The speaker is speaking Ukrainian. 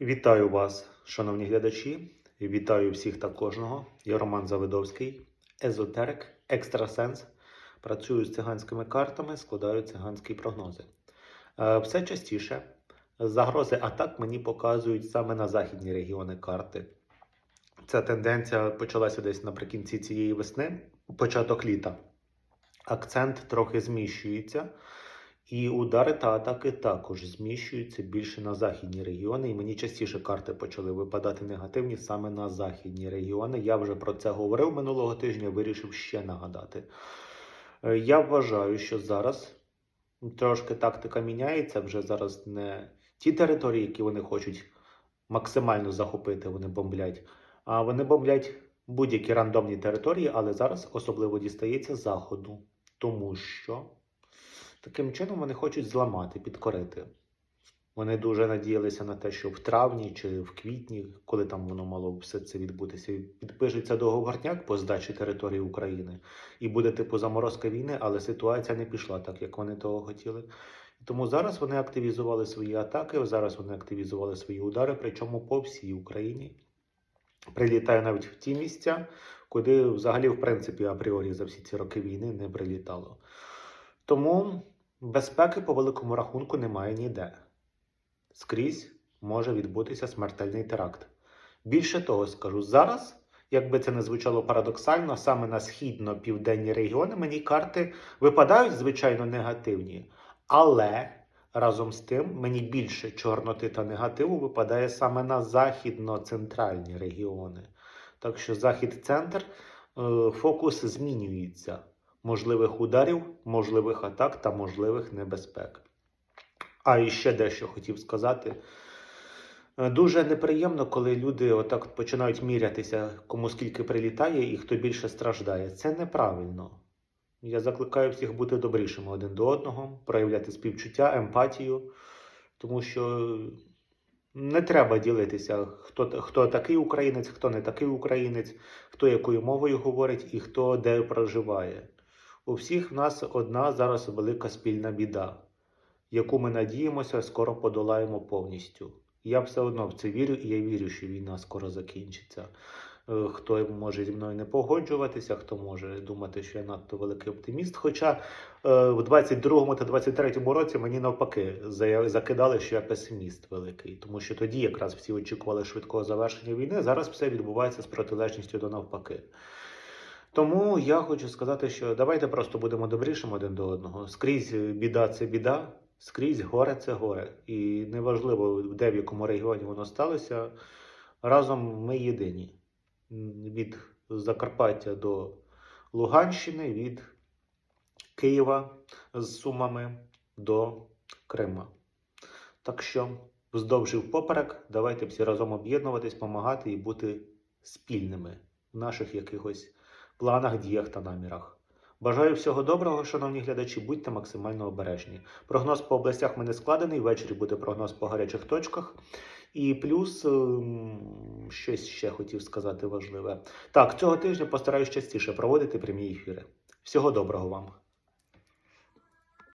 Вітаю вас, шановні глядачі. Вітаю всіх та кожного. Я Роман Завидовський, езотерик, екстрасенс. Працюю з циганськими картами, складаю циганські прогнози. Е, Все частіше загрози атак мені показують саме на західні регіони карти. Ця тенденція почалася десь наприкінці цієї весни, початок літа. Акцент трохи зміщується. І удари та атаки також зміщуються більше на західні регіони, і мені частіше карти почали випадати негативні саме на західні регіони. Я вже про це говорив минулого тижня, вирішив ще нагадати. Е, Я вважаю, що зараз трошки тактика міняється. Вже зараз не ті території, які вони хочуть максимально захопити, вони бомблять, а вони бомблять будь-які рандомні території, але зараз особливо дістається заходу, тому що. Таким чином вони хочуть зламати, підкорити. Вони дуже надіялися на те, що в травні чи в квітні, коли там воно мало все це відбутися, підпишеться договорняк по здачі території України і буде типу заморозка війни, але ситуація не пішла так, як вони того хотіли. Тому зараз вони активізували свої атаки, зараз вони активізували свої удари, причому по всій Україні. Прилітає навіть в ті місця, куди взагалі, в принципі, апріорі за всі ці роки війни не прилітало. Тому безпеки по великому рахунку немає ніде. Скрізь може відбутися смертельний теракт. Більше того, скажу, зараз, якби це не звучало парадоксально, саме на східно-південні регіони мені карти випадають, звичайно, негативні. Але разом з тим мені більше чорноти та негативу випадає саме на західно-центральні регіони. Так що захід-центр е, фокус змінюється можливих ударів, можливих атак та можливих небезпек. А і ще дещо хотів сказати. Е, Дуже неприємно, коли люди отак починають мірятися, кому скільки прилітає і хто більше страждає. Це неправильно. Я закликаю всіх бути добрішими один до одного, проявляти співчуття, емпатію, тому що не треба ділитися, хто, хто такий українець, хто не такий українець, хто якою мовою говорить і хто де проживає. У всіх в нас одна зараз велика спільна біда, яку ми надіємося, скоро подолаємо повністю. Я все одно в це вірю, і я вірю, що війна скоро закінчиться. Е, Хто може зі мною не погоджуватися, хто може думати, що я надто великий оптиміст. Хоча е, в 22-му та 23-му році мені навпаки закидали, що я песиміст великий, тому що тоді якраз всі очікували швидкого завершення війни. Зараз все відбувається з протилежністю до навпаки. Тому я хочу сказати, що давайте просто будемо добрішими один до одного. Скрізь біда це біда, скрізь горе це горе. І неважливо, де в якому регіоні воно сталося. Разом ми єдині. Від Закарпаття до Луганщини, від Києва з Сумами до Крима. Так що, вздовж і впоперек, давайте всі разом об'єднуватись, допомагати і бути спільними в наших якихось планах, діях та намірах. Бажаю всього доброго, шановні глядачі, будьте максимально обережні. Прогноз по областях мене складений. Ввечері буде прогноз по гарячих точках. І плюс ем, щось ще хотів сказати важливе. Так, цього тижня постараюсь частіше проводити прямі ефіри. Всього доброго вам!